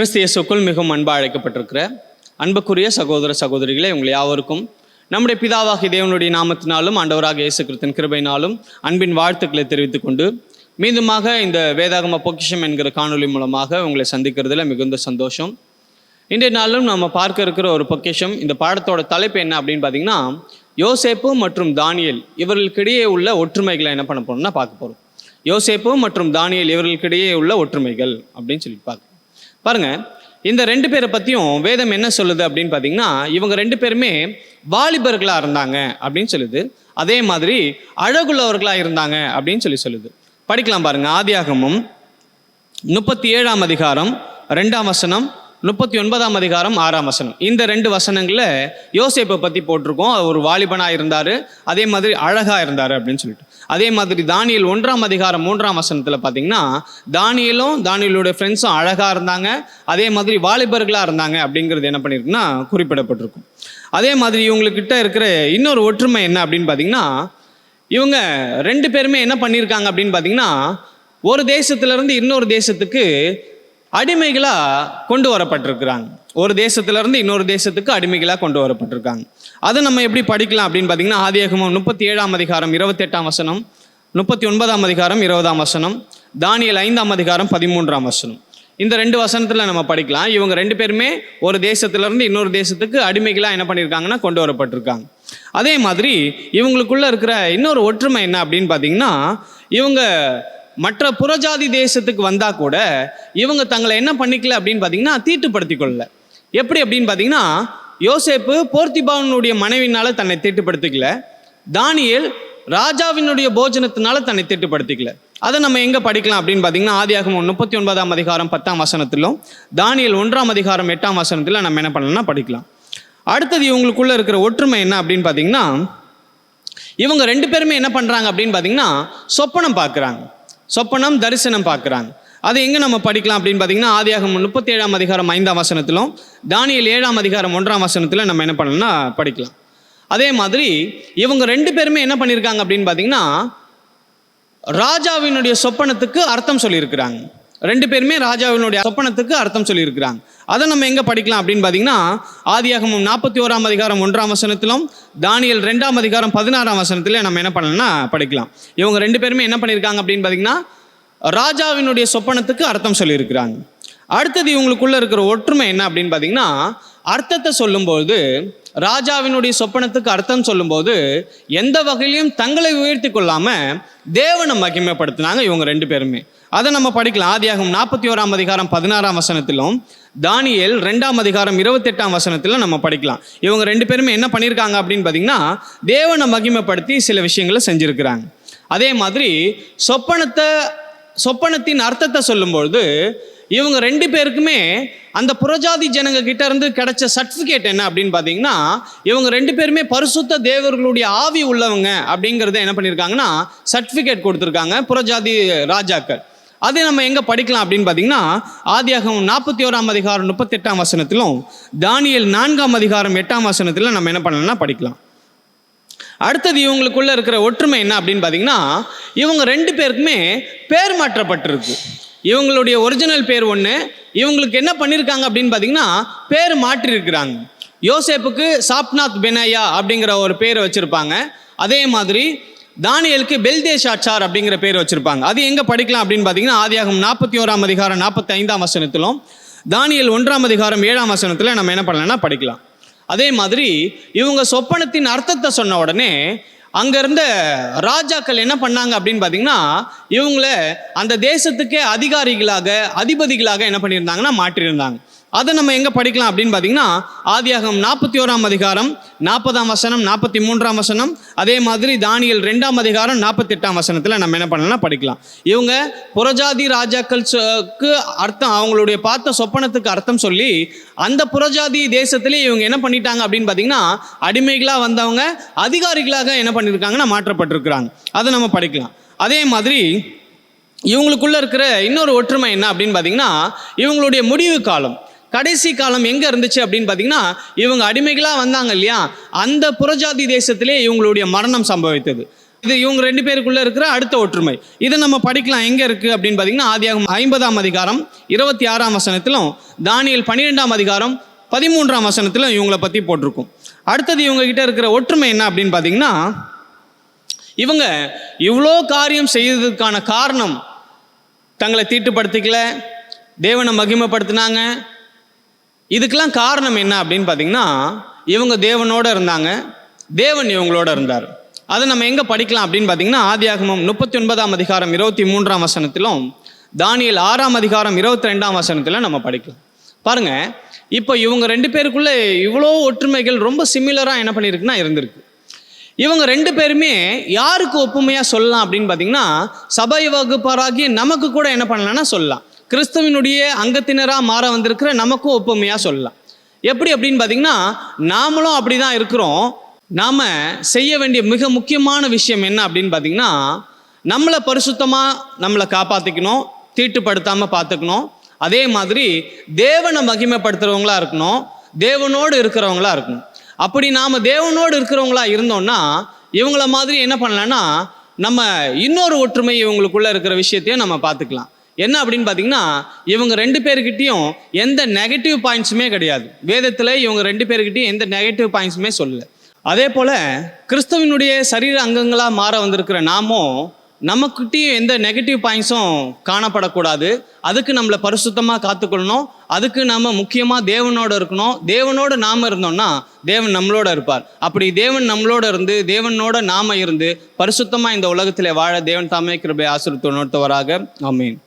கிறிஸ்து இயேசுக்குள் மிகவும் அன்பாக அழைக்கப்பட்டிருக்கிற அன்புக்குரிய சகோதர சகோதரிகளே உங்கள் யாவருக்கும் நம்முடைய பிதாவாகி தேவனுடைய நாமத்தினாலும் ஆண்டவராக இயேசு கிறிஸ்தன் கிருபையினாலும் அன்பின் வாழ்த்துக்களை தெரிவித்துக் கொண்டு மீண்டுமாக இந்த வேதாகம பொக்கிஷம் என்கிற காணொளி மூலமாக உங்களை சந்திக்கிறதுல மிகுந்த சந்தோஷம். இன்றைய நாளும் நம்ம பார்க்க இருக்கிற ஒரு பொக்கிஷம் இந்த பாடத்தோட தலைப்பு என்ன அப்படின்னு பார்த்தீங்கன்னா யோசேப்பு மற்றும் தானியல் இவர்களுக்கிடையே உள்ள ஒற்றுமைகளை என்ன பண்ண போகிறோம்னா பார்க்க போகிறோம் யோசேப்பு மற்றும் தானியல் இவர்களுக்கிடையே உள்ள ஒற்றுமைகள் அப்படின்னு சொல்லி பார்க்க பாருங்க இந்த ரெண்டு பேரை பற்றியும் வேதம் என்ன சொல்லுது அப்படின்னு பார்த்தீங்கன்னா இவங்க ரெண்டு பேருமே வாலிபர்களாக இருந்தாங்க அப்படின்னு சொல்லுது. அதே மாதிரி அழகுள்ளவர்களாக இருந்தாங்க அப்படின்னு சொல்லி சொல்லுது. படிக்கலாம் பாருங்க ஆதியாகமும் முப்பத்தி ஏழாம் அதிகாரம் ரெண்டாம் வசனம் முப்பத்தி ஒன்பதாம் அதிகாரம் ஆறாம் வசனம். இந்த ரெண்டு வசனங்களில் யோசேப்பை பற்றி போட்டிருக்கோம். அவர் ஒரு வாலிபனாக இருந்தார் அதே மாதிரி அழகாக இருந்தார் அப்படின்னு சொல்லிட்டு. அதே மாதிரி தானியல் ஒன்றாம் அதிகாரம் மூன்றாம் வசனத்தில் பார்த்தீங்கன்னா தானியலும் தானியலுடைய ஃப்ரெண்ட்ஸும் அழகாக இருந்தாங்க. அதே மாதிரி வாலிபர்களாக இருந்தாங்க அப்படிங்கிறது என்ன பண்ணியிருக்குன்னா குறிப்பிடப்பட்டிருக்கும். அதே மாதிரி இவங்கக்கிட்ட இருக்கிற இன்னொரு ஒற்றுமை என்ன அப்படின்னு பார்த்தீங்கன்னா இவங்க ரெண்டு பேருமே என்ன பண்ணியிருக்காங்க அப்படின்னு பார்த்தீங்கன்னா ஒரு தேசத்துலேருந்து இன்னொரு தேசத்துக்கு அடிமைகளாக கொண்டு வரப்பட்டிருக்கிறாங்க. ஒரு தேசத்திலிருந்து இன்னொரு தேசத்துக்கு அடிமைகளாக கொண்டு வரப்பட்டிருக்காங்க. அதை நம்ம எப்படி படிக்கலாம் அப்படின்னு பார்த்தீங்கன்னா ஆதியாகமம் முப்பத்தி ஏழாம் அதிகாரம் இருபத்தெட்டாம் வசனம் முப்பத்தி ஒன்பதாம் அதிகாரம் இருபதாம் வசனம் தானியல் ஐந்தாம் அதிகாரம் பதிமூன்றாம் வசனம். இந்த ரெண்டு வசனத்தில் நம்ம படிக்கலாம். இவங்க ரெண்டு பேருமே ஒரு தேசத்திலிருந்து இன்னொரு தேசத்துக்கு அடிமைகளாக என்ன பண்ணியிருக்காங்கன்னா கொண்டு வரப்பட்டிருக்காங்க. அதே மாதிரி இவங்களுக்குள்ளே இருக்கிற இன்னொரு ஒற்றுமை என்ன அப்படின்னு பார்த்தீங்கன்னா இவங்க மற்ற புறஜாதி தேசத்துக்கு வந்தால் கூட இவங்க தங்களை என்ன பண்ணிக்கல அப்படின்னு பார்த்தீங்கன்னா தீட்டுப்படுத்தி கொள்ளல. எப்படி அப்படின்னு பார்த்தீங்கன்னா யோசேப்பு போர்த்திபாவனுடைய மனைவினால தன்னை தீட்டுப்படுத்திக்கல. தானியல் ராஜாவினுடைய போஜனத்தினால தன்னை தீட்டுப்படுத்திக்கல. அதை நம்ம எங்கே படிக்கலாம் அப்படின்னு பார்த்தீங்கன்னா ஆதியாகமம் முப்பத்தி ஒன்பதாம் அதிகாரம் பத்தாம் வசனத்திலும் தானியல் ஒன்றாம் அதிகாரம் எட்டாம் வசனத்தில் நம்ம என்ன பண்ணலாம்னா படிக்கலாம். அடுத்தது இவங்களுக்குள்ள இருக்கிற ஒற்றுமை என்ன அப்படின்னு பார்த்தீங்கன்னா இவங்க ரெண்டு பேருமே என்ன பண்ணுறாங்க அப்படின்னு பார்த்தீங்கன்னா சொப்பனம் பார்க்குறாங்க. சொப்பனம் தரிசனம் பார்க்குறாங்க. அது எங்கே நம்ம படிக்கலாம் அப்படின்னு பார்த்தீங்கன்னா ஆதியாகம் முப்பத்தி ஏழாம் அதிகாரம் ஐந்தாம் வசனத்திலும் தானியல் ஏழாம் அதிகாரம் ஒன்றாம் வசனத்தில் நம்ம என்ன பண்ணணும்னா படிக்கலாம். அதே மாதிரி இவங்க ரெண்டு பேருமே என்ன பண்ணியிருக்காங்க அப்படின்னு பார்த்தீங்கன்னா ராஜாவினுடைய சொப்பனத்துக்கு அர்த்தம் சொல்லியிருக்கிறாங்க. ரெண்டு பேருமே ராஜாவினுடைய சொப்பனத்துக்கு அர்த்தம் சொல்லியிருக்கிறாங்க. அதை நம்ம எங்கே படிக்கலாம் அப்படின்னு பார்த்தீங்கன்னா ஆதியாகமும் நாற்பத்தி ஓராம் அதிகாரம் ஒன்றாம் வசனத்திலும் தானியல் ரெண்டாம் அதிகாரம் பதினாறாம் வசனத்தில் நம்ம என்ன பண்ணலாம்னா படிக்கலாம். இவங்க ரெண்டு பேருமே என்ன பண்ணியிருக்காங்க அப்படின்னு பார்த்தீங்கன்னா ராஜாவினுடைய சொப்பனத்துக்கு அர்த்தம் சொல்லியிருக்கிறாங்க. அடுத்தது இவங்களுக்குள்ள இருக்கிற ஒற்றுமை என்ன அப்படின்னு பார்த்தீங்கன்னா அர்த்தத்தை சொல்லும்போது ராஜாவினுடைய சொப்பனத்துக்கு அர்த்தம் சொல்லும்போது எந்த வகையிலையும் தங்களை உயர்த்தி கொள்ளாம தேவனை மகிமைப்படுத்தினாங்க இவங்க ரெண்டு பேருமே. அதை நம்ம படிக்கலாம். ஆதியாகம் நாற்பத்தி ஓராம் அதிகாரம் பதினாறாம் வசனத்திலும் தானியல் ரெண்டாம் அதிகாரம் இருபத்தெட்டாம் வசனத்திலும் நம்ம படிக்கலாம். இவங்க ரெண்டு பேருமே என்ன பண்ணியிருக்காங்க அப்படின்னு பார்த்தீங்கன்னா தேவனை மகிமைப்படுத்தி சில விஷயங்களை செஞ்சுருக்கிறாங்க. அதே மாதிரி சொப்பனத்தை சொப்பனத்தின் அர்த்தத்தை சொல்லும்பொழுது இவங்க ரெண்டு பேருக்குமே அந்த புறஜாதி ஜனங்க கிட்ட இருந்து கிடைச்ச சர்டிஃபிகேட் என்ன அப்படின்னு பார்த்தீங்கன்னா இவங்க ரெண்டு பேருமே பரிசுத்த தேவர்களுடைய ஆவி உள்ளவங்க அப்படிங்கிறத என்ன பண்ணியிருக்காங்கன்னா சர்டிஃபிகேட் கொடுத்துருக்காங்க புறஜாதி ராஜாக்கள். அதை நம்ம எங்கே படிக்கலாம் அப்படின்னு பார்த்தீங்கன்னா ஆதியாகம் நாற்பத்தி ஓராம் அதிகாரம் முப்பத்தெட்டாம் வசனத்திலும் தானியல் நான்காம் அதிகாரம் எட்டாம் வசனத்தில் நம்ம என்ன பண்ணலாம்னா படிக்கலாம். அடுத்தது இவங்களுக்குள்ள இருக்கிற ஒற்றுமை என்ன அப்படின்னு பார்த்தீங்கன்னா இவங்க ரெண்டு பேருக்குமே பேர் மாற்றப்பட்டிருக்கு. இவங்களுடைய ஒரிஜினல் பேர் ஒன்று இவங்களுக்கு என்ன பண்ணியிருக்காங்க அப்படின்னு பார்த்தீங்கன்னா பேர் மாற்றிருக்கிறாங்க. யோசேப்புக்கு சாப்நாத் பெனாயா அப்படிங்கிற ஒரு பேரை வச்சுருப்பாங்க. அதே மாதிரி தானியலுக்கு பெல்தேஷாச்சார் அப்படிங்கிற பேர் வச்சுருப்பாங்க. அது எங்கே படிக்கலாம் அப்படின்னு பார்த்தீங்கன்னா ஆதியாகம் நாற்பத்தி ஓராம் அதிகாரம் நாற்பத்தி ஐந்தாம் வசனத்திலும் தானியல் ஒன்றாம் அதிகாரம் ஏழாம் வசனத்தில் நம்ம என்ன பண்ணலாம்னா படிக்கலாம். அதே மாதிரி இவங்க சொப்பனத்தின் அர்த்தத்தை சொன்ன உடனே அங்க இருந்த ராஜாக்கள் என்ன பண்ணாங்க அப்படின்னு பார்த்தீங்கன்னா இவங்கள அந்த தேசத்துக்கே அதிகாரிகளாக அதிபதிகளாக என்ன பண்ணியிருந்தாங்கன்னா மாற்றியிருந்தாங்க. அதை நம்ம எங்கே படிக்கலாம் அப்படின்னு பார்த்தீங்கன்னா ஆதியாகம் நாற்பத்தி ஓராம் அதிகாரம் நாற்பதாம் வசனம் நாற்பத்தி மூன்றாம் வசனம் அதே மாதிரி தானியல் ரெண்டாம் அதிகாரம் நாற்பத்தெட்டாம் வசனத்தில் நம்ம என்ன பண்ணலாம் படிக்கலாம். இவங்க புறஜாதி ராஜாக்களுக்கு அர்த்தம் அவங்களுடைய பார்த்த சொப்பனத்துக்கு அர்த்தம் சொல்லி அந்த புறஜாதி தேசத்திலே இவங்க என்ன பண்ணிட்டாங்க அப்படின்னு பார்த்தீங்கன்னா அடிமைகளாக வந்தவங்க அதிகாரிகளாக என்ன பண்ணியிருக்காங்கன்னா மாற்றப்பட்டிருக்கிறாங்க. அதை நம்ம படிக்கலாம். அதே மாதிரி இவங்களுக்குள்ளே இருக்கிற இன்னொரு ஒற்றுமை என்ன அப்படின்னு பார்த்தீங்கன்னா இவங்களுடைய முடிவு காலம். கடைசி காலம் எங்கே இருந்துச்சு அப்படின்னு பார்த்தீங்கன்னா இவங்க அடிமைகளாக வந்தாங்க இல்லையா? அந்த புறஜாதி தேசத்திலே இவங்களுடைய மரணம் சம்பவித்தது. இது இவங்க ரெண்டு பேருக்குள்ள இருக்கிற அடுத்த ஒற்றுமை. இதை நம்ம படிக்கலாம் எங்க இருக்கு அப்படின்னு பார்த்தீங்கன்னா ஆதியாகம் ஐம்பதாம் அதிகாரம் இருபத்தி ஆறாம் வசனத்திலும் தானியல் பன்னிரெண்டாம் அதிகாரம் பதிமூன்றாம் வசனத்திலும் இவங்கள பத்தி போட்டிருக்கும். அடுத்தது இவங்க கிட்ட இருக்கிற ஒற்றுமை என்ன அப்படின்னு பார்த்தீங்கன்னா இவங்க இவ்வளோ காரியம் செய்ததுக்கான காரணம் தங்களை தீட்டுப்படுத்திக்கல தேவனை மகிமைப்படுத்தினாங்க இதுக்கெல்லாம் காரணம் என்ன அப்படின்னு பார்த்தீங்கன்னா இவங்க தேவனோட இருந்தாங்க. தேவன் இவங்களோட இருந்தார். அதை நம்ம எங்கே படிக்கலாம் அப்படின்னு பார்த்தீங்கன்னா ஆதியாகமம் முப்பத்தி ஒன்பதாம் அதிகாரம் இருபத்தி மூன்றாம் வசனத்திலும் தானியல் ஆறாம் அதிகாரம் இருபத்தி ரெண்டாம் வசனத்திலும் நம்ம படிக்கலாம். பாருங்க இப்போ இவங்க ரெண்டு பேருக்குள்ளே இவ்வளோ ஒற்றுமைகள் ரொம்ப சிமிலராக என்ன பண்ணியிருக்குன்னா இருந்திருக்கு. இவங்க ரெண்டு பேருமே யாருக்கு ஒப்புமையாக சொல்லலாம் அப்படின்னு பார்த்தீங்கன்னா சபை வகுப்பாராகிய நமக்கு கூட என்ன பண்ணலாம்னா சொல்லலாம். கிறிஸ்துவினுடைய அங்கத்தினராக மாற வந்திருக்கிற நமக்கும் ஒப்புமையாக சொல்லலாம். எப்படி அப்படின்னு பார்த்தீங்கன்னா நாமளும் அப்படி தான் இருக்கிறோம். நாம் செய்ய வேண்டிய மிக முக்கியமான விஷயம் என்ன அப்படின்னு பார்த்தீங்கன்னா நம்மளை பரிசுத்தமாக நம்மளை காப்பாற்றிக்கணும் தீட்டுப்படுத்தாமல் பார்த்துக்கணும் அதே மாதிரி தேவனை மகிமைப்படுத்துகிறவங்களா இருக்கணும் தேவனோடு இருக்கிறவங்களா இருக்கணும். அப்படி நாம் தேவனோடு இருக்கிறவங்களா இருந்தோம்னா இவங்கள மாதிரி என்ன பண்ணலாம்னா நம்ம இன்னொரு ஒற்றுமை இவங்களுக்குள்ளே இருக்கிற விஷயத்தையும் நம்ம பார்த்துக்கலாம் என்ன அப்படின்னு பார்த்தீங்கன்னா இவங்க ரெண்டு பேர்கிட்டயும் எந்த நெகட்டிவ் பாயிண்ட்ஸுமே கிடையாது. வேதத்தில் இவங்க ரெண்டு பேர்கிட்டயும் எந்த நெகட்டிவ் பாயிண்ட்ஸுமே சொல்லல. அதே போல் கிறிஸ்துவினுடைய சரீர அங்கங்களாக மாற வந்திருக்கிற நாமும் நமக்கிட்டையும் எந்த நெகட்டிவ் பாயிண்ட்ஸும் காணப்படக்கூடாது. அதுக்கு நம்மளை பரிசுத்தமாக காத்துக்கொள்ளணும். அதுக்கு நம்ம முக்கியமாக தேவனோட இருக்கணும். தேவனோட நாம் இருந்தோம்னா தேவன் நம்மளோட இருப்பார். அப்படி தேவன் நம்மளோட இருந்து தேவனோட நாம இருந்து பரிசுத்தமாக இந்த உலகத்தில் வாழ தேவன் தாமே கிருபை ஆசிரியத்து உணர்த்தவராக. ஆமீன்.